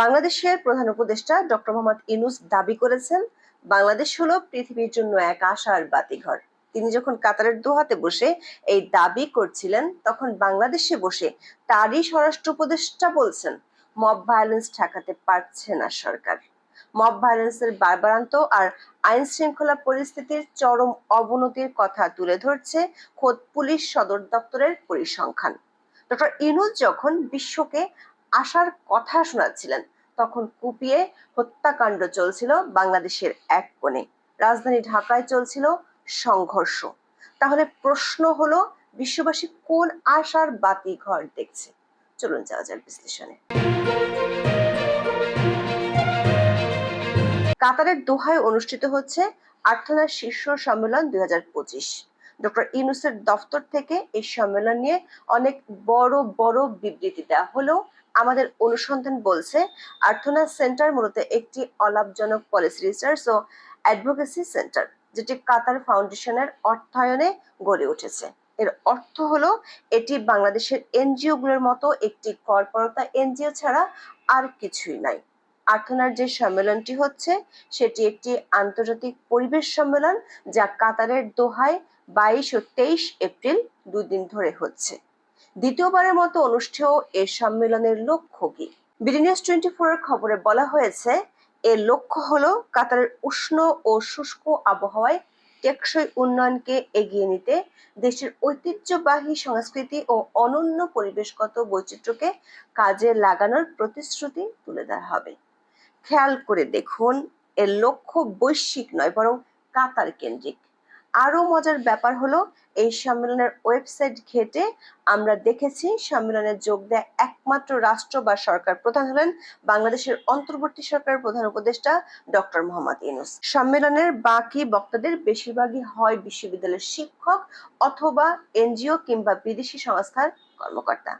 বাংলাদেশের প্রধান উপদেষ্টা ডক্টর মোহাম্মদ ইনুস দাবি করেছেন, বাংলাদেশ হলো পৃথিবীর জন্য এক আশার বাতিঘর। তিনি যখন কাতারের দোহাতে বসে এই দাবি করছিলেন, তখন বাংলাদেশে বসে তারই স্বরাষ্ট্র উপদেষ্টা বলছেন, মব ভায়োলেন্স ঠেকাতে পারছে না সরকার। মব ভায়োলেন্সের বারবারান্ত আর আইন শৃঙ্খলা পরিস্থিতির চরম অবনতির কথা তুলে ধরছে খোদ পুলিশ সদর দপ্তরের পরিসংখ্যান। ডক্টর ইনুস যখন বিশ্বকে আসার কথা শোনাচ্ছিলেন। তখন কুপিয়ে হত্যাকাণ্ড চলছিল বাংলাদেশের এক কোণে। রাজধানী ঢাকায় চলছিল সংঘর্ষ। তাহলে প্রশ্ন হলো, বিশ্ববাসী কোন আশার বাতি ঘর দেখছে? চলুন যাওয়া যাক বিশ্লেষণে। কাতারের দোহায় অনুষ্ঠিত হচ্ছে আর্থনার শীর্ষ সম্মেলন দুই হাজার পঁচিশ। ডক্টর ইউনুসের দফতর থেকে এই সম্মেলন নিয়ে অনেক বড় বড় বিবৃতি দেওয়া হলেও আমাদের অনুসন্ধান বলছে, আর্থনা সেন্টার মূলত একটি অলাভজনক পলিসি রিসার্চ ও অ্যাডভোকেসি সেন্টার যেটি কাতার ফাউন্ডেশনের অর্থায়নে গড়ে উঠেছে। এর অর্থ হলো, এটি বাংলাদেশের এনজিও গুলোর মতো একটি কর্পরতা এনজিও ছাড়া আর কিছুই নাই। আর্থনার যে সম্মেলনটি হচ্ছে, সেটি একটি আন্তর্জাতিক পরিবেশ সম্মেলন, যা কাতারের দোহায় বাইশ ও তেইশ এপ্রিল দুদিন ধরে হচ্ছে। দ্বিতীয়বারের মতো অনুষ্ঠেয় এ সম্মেলনের লক্ষ্য কি? বিডিনিউজ টোয়েন্টি ফোর এর খবরে বলা হয়েছে এর লক্ষ্য হলো কাতারের উষ্ণ ও শুষ্ক আবহাওয়ায় টেকসই উন্নয়নকে এগিয়ে নিতে দেশের ঐতিহ্যবাহী সংস্কৃতি ও অনন্য পরিবেশগত বৈচিত্র্যকে কাজে লাগানোর প্রতিশ্রুতি তুলে দেওয়া হবে। খেয়াল করে দেখুন এর লক্ষ্য বৈশ্বিক নয়, বরং কাতার কেন্দ্রিক। আরও মজার ব্যাপার হলো, এই সম্মেলনের ওয়েবসাইট ঘেটে আমরা দেখেছি সম্মেলনে যোগ দেয় একমাত্র রাষ্ট্র বা সরকার প্রধান হলেন বাংলাদেশের অন্তর্বর্তী সরকারের প্রধান উপদেষ্টা ডক্টর মোহাম্মদ ইউনুস। সম্মেলনের বাকি বক্তাদের বেশিরভাগই হয় বিশ্ববিদ্যালয়ের শিক্ষক অথবা এনজিও কিংবা বিদেশি সংস্থার কর্মকর্তা।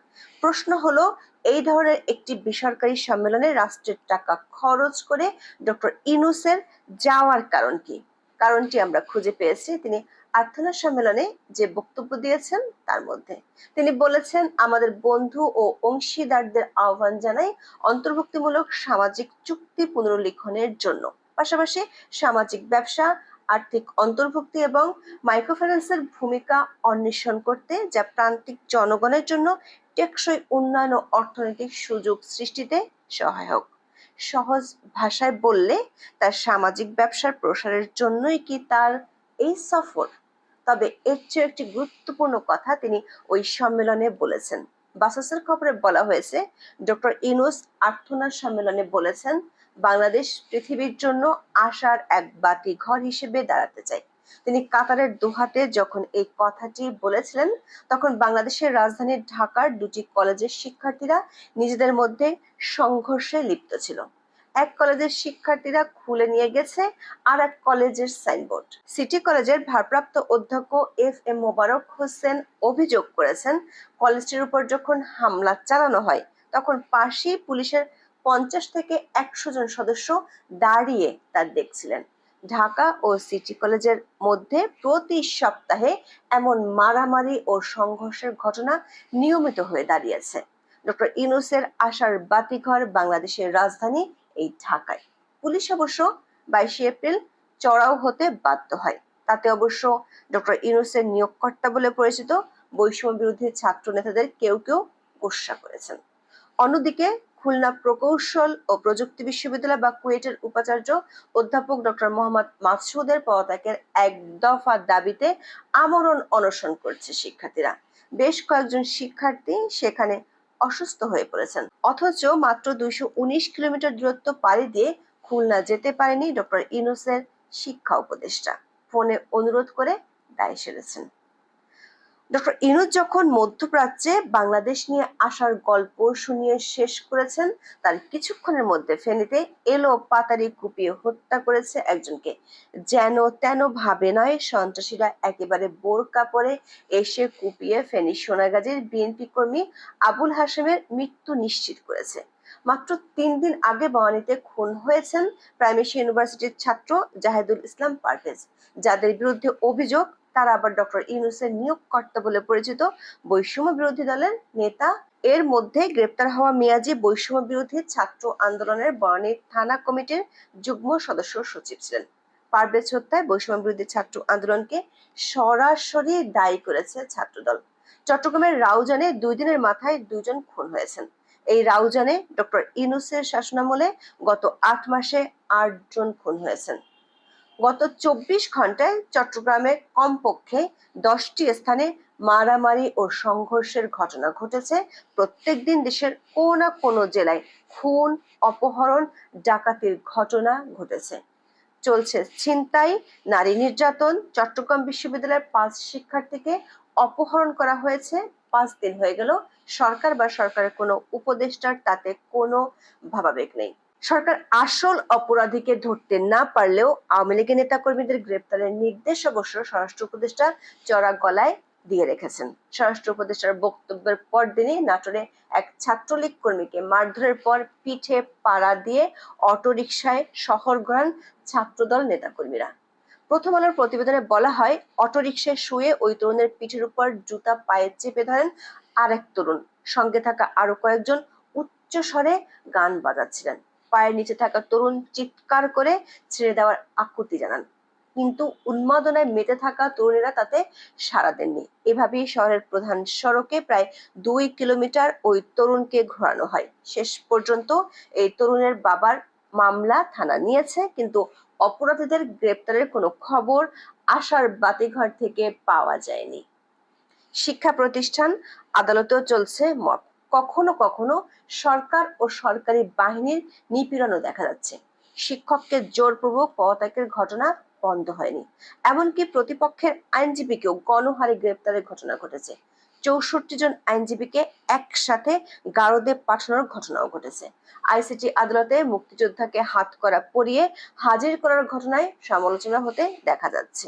প্রশ্ন হলো, এই ধরনের একটি বেসরকারি সম্মেলনে রাষ্ট্রের টাকা খরচ করে ডক্টর ইনুসের যাওয়ার কারণ কি? কারণটি আমরা খুঁজে পেয়েছি। তিনি আর্থনা সম্মেলনে যে বক্তব্য দিয়েছেন, তার মধ্যে। তিনি বলেছেন, আমাদের বন্ধু ও অংশীদারদের আহ্বান জানাই অন্তর্ভুক্তিমূলক সামাজিক চুক্তি পুনর্লিখনের জন্য। পাশাপাশি, সামাজিক ব্যবসা, আর্থিক অন্তর্ভুক্তি এবং মাইক্রোফিন্যান্সের ভূমিকা অন্বেষণ করতে, যা প্রান্তিক জনগণের জন্য টেকসই উন্নয়ন ও অর্থনৈতিক সুযোগ সৃষ্টিতে সহায়ক। সহজ ভাষায় বললে তার সামাজিক ব্যবসার প্রসারের জন্যই কি তার এই সফর? তবে এর চেয়ে একটি গুরুত্বপূর্ণ কথা তিনি ওই সম্মেলনে বলেছেন। বাসাসের খবরে বলা হয়েছে, ডক্টর ইনুস আর্থনা সম্মেলনে বলেছেন, বাংলাদেশ পৃথিবীর জন্য আশার এক বাতি ঘর হিসেবে দাঁড়াতে চায় তিনি কাতারের দোহাতে যখন এই কথাটি বলেছিলেন, তখন বাংলাদেশের রাজধানী ঢাকার দুটি কলেজের শিক্ষার্থীরা নিজেদের মধ্যে সংঘর্ষে লিপ্ত ছিল। এক কলেজের শিক্ষার্থীরা খুলে নিয়ে গেছে, আর এক কলেজের সাইনবোর্ড। সিটি কলেজের ভারপ্রাপ্ত অধ্যক্ষ এফ এম মোবারক হোসেন অভিযোগ করেছেন, কলেজটির উপর যখন হামলা চালানো হয়, তখন পাশেই পুলিশের পঞ্চাশ থেকে একশো জন সদস্য দাঁড়িয়ে তা দেখছিলেন। ঢাকা ও সিটি কলেজের মধ্যে প্রতি সপ্তাহে এমন মারামারি ও সংঘর্ষের ঘটনা নিয়মিত হয়ে দাঁড়িয়েছে। ডক্টর ইনুসের আশার বাতিঘর বাংলাদেশের রাজধানী এই ঢাকায়। পুলিশ অবশ্য বাইশে এপ্রিল চড়াও হতে বাধ্য হয়। তাতে অবশ্য ডক্টর ইনুসের নিয়োগকর্তা বলে পরিচিত বৈষম্য বিরোধী ছাত্র নেতাদের কেউ কেউ গোসা করেছেন। অন্যদিকে খুলনা প্রকৌশল ও প্রযুক্তি বিশ্ববিদ্যালয় বা কুয়েটের উপাচার্য অধ্যাপক ডক্টর মোহাম্মদ মাসুদের পদত্যাগের এক দফা দাবিতে আমরণ অনশন করছে শিক্ষার্থীরা। বেশ কয়েকজন শিক্ষার্থী সেখানে অসুস্থ হয়ে পড়েছেন। অথচ মাত্র দুইশো উনিশ কিলোমিটার দূরত্ব পাড়ি দিয়ে খুলনা যেতে পারেনি ডক্টর ইনুসের শিক্ষা উপদেষ্টা। ফোনে অনুরোধ করে দায় সেরেছেন। ডক্টর ইনুজ যখন মধ্যপ্রাচ্যে বাংলাদেশ নিয়ে আসার গল্প শুনিয়ে শেষ করেছেন, তার কিছুক্ষণের মধ্যে ফেনীতে এলো পাতারি কুপিয়ে হত্যা করেছে একজনকে। যেন তেন ভাবে নয়, সন্ত্রাসীরা একেবারে বোরকা পরে এসে কুপিয়ে ফেনী সোনাগাজীর বিএনপি কর্মী আবুল হাসেমের মৃত্যু নিশ্চিত করেছে। মাত্র তিন দিন আগে বওয়ানিতে খুন হয়েছেন প্রাইমেশি ইউনিভার্সিটির ছাত্র জাহেদুল ইসলাম পারভেজ, যাদের বিরুদ্ধে অভিযোগ তারা আবার ডক্টর ইউনুসের নিয়োগকর্তা বলে পরিচিত বৈষম্য বিরোধী দলের নেতা। এর মধ্যে গ্রেপ্তার হওয়া মিয়াজি বৈষম্য বিরোধী ছাত্র আন্দোলনের বনানী থানা কমিটির যুগ্ম সদস্য সচিব ছিলেন। পারভেজ হত্যায় বৈষম্য বিরোধী ছাত্র আন্দোলনকে সরাসরি দায়ী করেছে ছাত্রদল। চট্টগ্রামের রাউজানে দুই দিনের মাথায় দুজন খুন হয়েছেন। এই রাউজানে ডক্টর ইনুসের শাসনামলে গত আট মাসে আটজন খুন হয়েছেন। গত চব্বিশ ঘন্টায় চট্টগ্রামে কমপক্ষে দশটি স্থানে মারামারি ও সংঘর্ষের ঘটনা ঘটেছে। প্রত্যেকদিন দেশের কোনো না কোনো জেলায় খুন, অপহরণ, ডাকাতির ঘটনা ঘটেছে। চলছে ছিনতাই, নারী নির্যাতন। চট্টগ্রাম বিশ্ববিদ্যালয়ের পাঁচ শিক্ষার্থীকে অপহরণ করা হয়েছে। পাঁচ দিন হয়ে গেল। সরকার বা সরকারের কোনো উপদেষ্টার তাতে কোনো ভাবাবেগ নেই। সরকার আসল অপরাধীকে ধরতে না পারলেও আওয়ামী লীগের নেতাকর্মীদের গ্রেপ্তারের নির্দেশ অবশ্য স্বরাষ্ট্র উপদেষ্টা চড়া গলায় দিয়ে রেখেছেন। স্বরাষ্ট্র উপদেষ্টার বক্তব্যের পরদিনই নাটোরে এক ছাত্রলীগ কর্মীকে মারধরের পর পিঠে পাড়া দিয়ে অটোরিকশায় শহর ঘোরান ছাত্রদল নেতাকর্মীরা। প্রথম আলোর প্রতিবেদনে বলা হয়, অটোরিকশায় শুয়ে ওই তরুণের পিঠের উপর জুতা পায়ে চেপে ধরেন আরেক তরুণ। সঙ্গে থাকা আরও কয়েকজন উচ্চ স্বরে গান বাজাচ্ছিলেন। পায়ের নিচে থাকা তরুণ চিৎকার করে ছেড়ে দেওয়ার আকুতি জানান। কিন্তু উন্মাদনায় মেতে থাকা তরুণেরা তাতে সাড়া দেননি। এভাবেই শহরের প্রধান সড়কে প্রায় দুই কিলোমিটার ওই তরুণকে ঘোরানো হয়। শেষ পর্যন্ত এই তরুণের বাবার মামলা থানা নিয়েছে, কিন্তু অপরাধীদের গ্রেপ্তারের কোনো খবর আশার বাতিঘর থেকে পাওয়া যায়নি। শিক্ষা প্রতিষ্ঠান আদালতেও চলছে মব কখনো কখনো সরকার ও সরকারি বাহিনীর নিপীড়নও দেখা যাচ্ছে। শিক্ষককে জোরপূর্বক পদত্যাগের ঘটনা বন্ধ হয়নি। এমনকি প্রতিপক্ষের আইনজীবীকেও গণহারে গ্রেপ্তারের ঘটনা ঘটেছে। চৌষট্টি জন আইনজীবীকে একসাথে গারদে পাঠানোর ঘটনাও ঘটেছে। আইসিটি আদালতে মুক্তিযোদ্ধাকে হাত করা পরিয়ে হাজির করার ঘটনায় সমালোচনা হতে দেখা যাচ্ছে।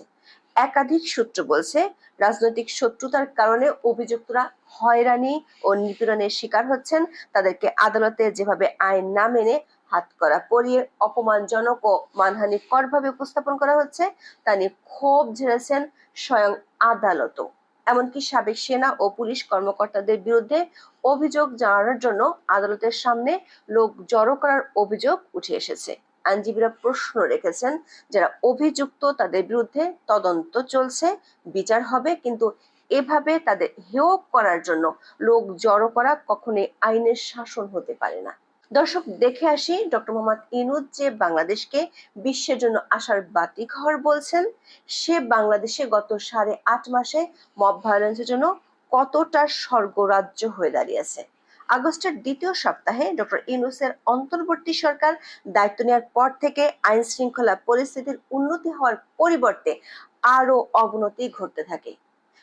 একাধিক সূত্র বলছে, রাজনৈতিক শত্রুতার কারণে অভিযুক্তরা হয়রানি ও নিপীড়নের শিকার হচ্ছেন। তাদেরকে আদালতে যেভাবে আইন না মেনে হাত করা পরিয়ে অপমানজনক ও মানহানিকর ভাবে উপস্থাপন করা হচ্ছে, তা নিয়ে ক্ষোভ ঝেড়েছেন স্বয়ং আদালতও। এমনকি সাবেক সেনা ও পুলিশ কর্মকর্তাদের বিরুদ্ধে অভিযোগ জানানোর জন্য আদালতের সামনে লোক জড়ো করার অভিযোগ উঠে এসেছে। আইনজীবীরা প্রশ্ন রেখেছেন যারা অভিযুক্ত তাদের বিরুদ্ধে তদন্ত চলছে, বিচার হবে, কিন্তু এভাবে তাদের হেয় করার জন্য লোক জড়ো করা কখনোই আইনের শাসন হতে পারে না। দর্শক, দেখে আসি ডক্টর মোহাম্মদ ইনুদ যে বাংলাদেশকে বিশ্বের জন্য আসার বাতি ঘর বলছেন, সে বাংলাদেশে গত সাড়ে আট মাসে মব ভায়োলেন্সের জন্য কতটা স্বর্গরাজ্য হয়ে দাঁড়িয়েছে। আগস্টের দ্বিতীয় সপ্তাহে ডক্টর ইউনুসের অন্তর্বর্তী সরকার দায়িত্ব নেওয়ার পর থেকে আইন শৃঙ্খলা পরিস্থিতির উন্নতি হওয়ার পরিবর্তে আরও অবনতি ঘটতে থাকে।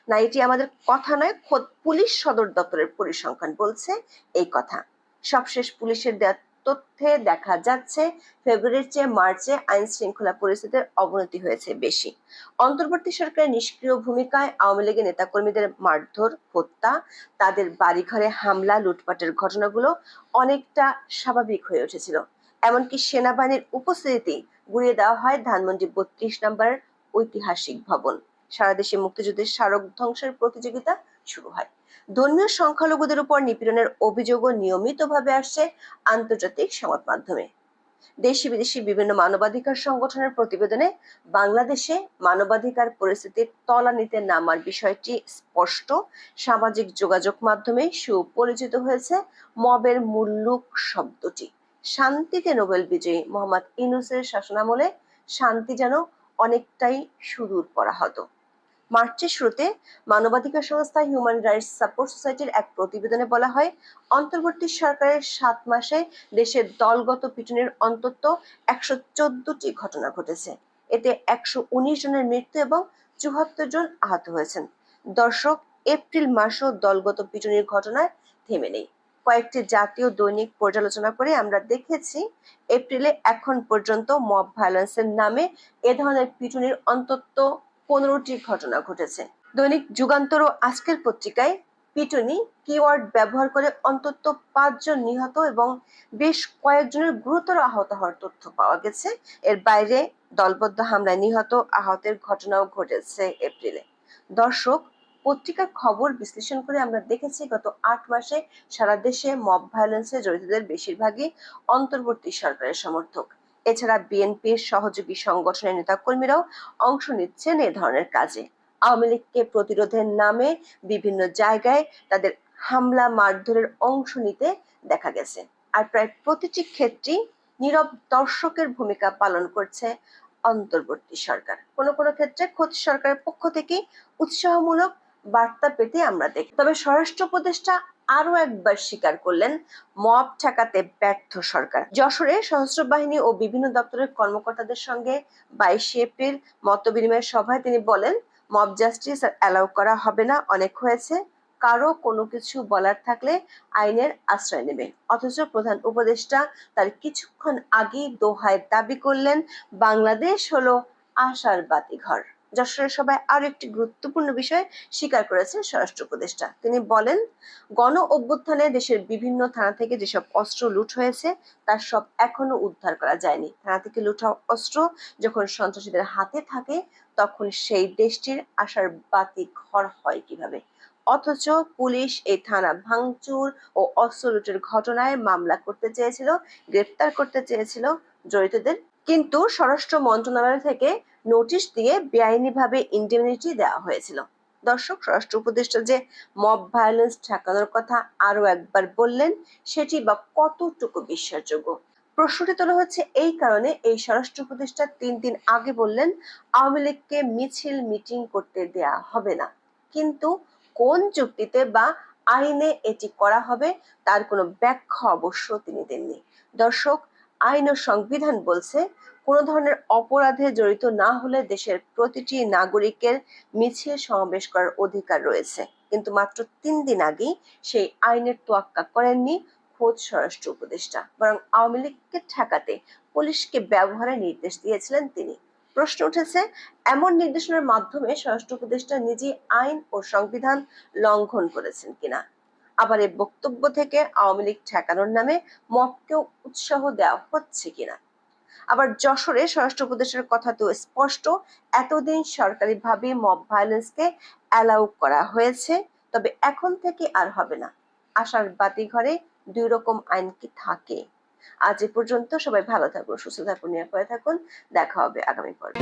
না, এটি আমাদের কথা নয়, খোদ পুলিশ সদর দপ্তরের পরিসংখ্যান বলছে এই কথা। সবশেষ পুলিশের দেওয়া তথ্যে দেখা যাচ্ছে ফেব্রুয়ারির চেয়ে মার্চে আইন শৃঙ্খলা পরিস্থিতির অবনতি হয়েছে বেশি। অন্তর্বর্তী সরকারের নিষ্ক্রিয় ভূমিকায় আওয়ামী লীগের নেতাকর্মীদের মারধর, হত্যা, তাদের বাড়িঘরে হামলা, লুটপাটের ঘটনাগুলো অনেকটা স্বাভাবিক হয়ে উঠেছিল। এমনকি সেনাবাহিনীর উপস্থিতি গুড়িয়ে দেওয়া হয় ধানমন্ডি বত্রিশ নম্বরের ঐতিহাসিক ভবন। সারা দেশে মুক্তিযুদ্ধের স্মারক ধ্বংসের প্রতিযোগিতা শুরু হয়। ধর্মীয় সংখ্যালঘুদের উপর নিপীড়নের অভিযোগও নিয়মিতভাবে আসছে আন্তর্জাতিক সংবাদ মাধ্যমে। দেশি বিদেশি বিভিন্ন মানবাধিকার সংগঠনের প্রতিবেদনে বাংলাদেশে মানবাধিকার পরিস্থিতির তলানিতে নামার বিষয়টি স্পষ্ট। সামাজিক যোগাযোগ মাধ্যমে সুপরিচিত হয়েছে মবের মূল্যুক শব্দটি। শান্তিতে নোবেল বিজয়ী মোহাম্মদ ইনুসের শাসনামলে শান্তি যেন অনেকটাই সুদূর করা হতো মার্চের শুরুতে মানবাধিকার সংস্থা হিউম্যান রাইটস সাপোর্ট সোসাইটির এক প্রতিবেদনে বলা হয়, অন্তর্বর্তী সরকারের সাত মাসে দেশের দলগত পিটুনের অন্তত একশো চোদ্দটি ঘটনা ঘটেছে। এতে একশো উনিশ জনের মৃত্যু এবং চুয়াত্তর জন আহত হয়েছেন। দর্শক, এপ্রিল মাসেও দলগত পিটুনির ঘটনায় থেমে নেই। কয়েকটি জাতীয় দৈনিক পর্যালোচনা করে আমরা দেখেছি, এপ্রিলে এখন পর্যন্ত মব ভায়োলেন্সের নামে এ ধরনের পিটুনির অন্তত পনেরোটি ঘটনা ঘটেছে। দৈনিক যুগান্তর ও আজকের পত্রিকায় পিটুনি কিওয়ার্ড ব্যবহার করে অন্তত পাঁচজন নিহত এবং বেশ কয়েকজনের গুরুতর আহত হওয়ার তথ্য পাওয়া গেছে। এর বাইরে দলবদ্ধ হামলায় নিহত আহতের ঘটনাও ঘটেছে এপ্রিলে। দর্শক, পত্রিকার খবর বিশ্লেষণ করে আমরা দেখেছি গত আট মাসে সারা দেশে মব ভায়োলেন্সে জড়িতদের বেশিরভাগই অন্তর্বর্তী সরকারের সমর্থক। এছাড়া বিএনপির সহযোগী সংগঠনের নেতাকর্মীরাও অংশ নিচ্ছেন এ ধরনের কাজে। আওয়ামী লীগকে প্রতিরোধের নামে বিভিন্ন জায়গায় তাদের হামলা মারধরের অংশ নিতে দেখা গেছে। আর প্রায় প্রতিটি ক্ষেত্রেই নীরব দর্শকের ভূমিকা পালন করছে অন্তর্বর্তী সরকার। কোনো কোনো ক্ষেত্রে ক্ষতি সরকারের পক্ষ থেকে উৎসাহমূলক বার্তা পেতে আমরা দেখি। তবে স্বরাষ্ট্র উপদেষ্টা আরও একবার স্বীকার করলেন মব ঠেকাতে ব্যর্থ সরকার। যশোরে সশস্ত্র বাহিনী ও বিভিন্ন দপ্তরের কর্মকর্তাদের সঙ্গে বাইশে এপ্রিল মতবিনিময় সভায় তিনি বলেন, মব জাস্টিস আর অ্যালাউ করা হবে না, অনেক হয়েছে। কারও কোনো কিছু বলার থাকলে আইনের আশ্রয় নেবে। অথচ প্রধান উপদেষ্টা তার কিছুক্ষণ আগেই দোহায় দাবি করলেন, বাংলাদেশ হলো আশার বাতিঘর। যশোরের সভায় আরও একটি গুরুত্বপূর্ণ বিষয় স্বীকার করেছেন স্বরাষ্ট্র উপদেষ্টা। তিনি বলেন, গণ অভ্যুত্থানে দেশের বিভিন্ন থানা থেকে যেসব অস্ত্র লুট হয়েছে, তার সব এখনও উদ্ধার করা যায়নি। থানা থেকে লুট অস্ত্র যখন সন্ত্রাসীদের হাতে থাকে, তখন সেই দেশটির আশার বাতি ঘর হয় কীভাবে? অথচ পুলিশ এই থানা ভাঙচুর ও অস্ত্র লুটের ঘটনায় মামলা করতে চেয়েছিল গ্রেফতার করতে চেয়েছিল জড়িতদের। কিন্তু স্বরাষ্ট্র মন্ত্রণালয় থেকে নোটিশ দিয়ে বেআইনিভাবে ইন্ডেমনিটি দেওয়া হয়েছিল। দর্শক, স্বরাষ্ট্র উপদেষ্টা যে মব ভায়োলেন্স ঠেকানোর কথা আরও একবার বললেন, সেটি বা কতটুকু বিশ্বাসযোগ্য? প্রশ্নটি তোলা হচ্ছে এই কারণে এই স্বরাষ্ট্র উপদেষ্টা তিন দিন আগে বললেন, আওয়ামী লীগকে মিছিল মিটিং করতে দেয়া হবে না। কিন্তু কোন যুক্তিতে বা আইনে এটি করা হবে, তার কোনো ব্যাখ্যা অবশ্য তিনি দেননি। দর্শক, আইন ও সংবিধান বলছে কোনো ধরনের অপরাধে জড়িত না হলে দেশের প্রতিটি নাগরিকের মিছিল সমাবেশ করার অধিকার রয়েছে। কিন্তু মাত্র তিন দিন আগেই সেই আইনের তোয়াক্কা করেননি খোদ স্বরাষ্ট্র উপদেষ্টা। বরং আওয়ামী লীগকে ঠেকাতে পুলিশকে ব্যবহারের নির্দেশ দিয়েছিলেন তিনি। প্রশ্ন উঠেছে, এমন নির্দেশনার মাধ্যমে স্বরাষ্ট্র উপদেষ্টা নিজেই আইন ও সংবিধান লঙ্ঘন করেছেন কিনা? আবার এই বক্তব্য থেকে আওয়ামী লীগ ঠেকানোর নামে মবকেও উৎসাহ দেওয়া হচ্ছে কিনা? আবার যশোরে স্বরাষ্ট্র উপদেশের কথা তো স্পষ্ট, এতদিন সরকারিভাবে মব ভায়োলেন্সকে অ্যালাউ করা হয়েছে, তবে এখন থেকে আর হবে না। আশার বাতি ঘরে দুই রকম আইন কি থাকে? আজ এ পর্যন্ত সবাই ভালো থাকুন, সুস্থ থাকুন, নিরাপদে থাকুন। দেখা হবে আগামী পর্বে।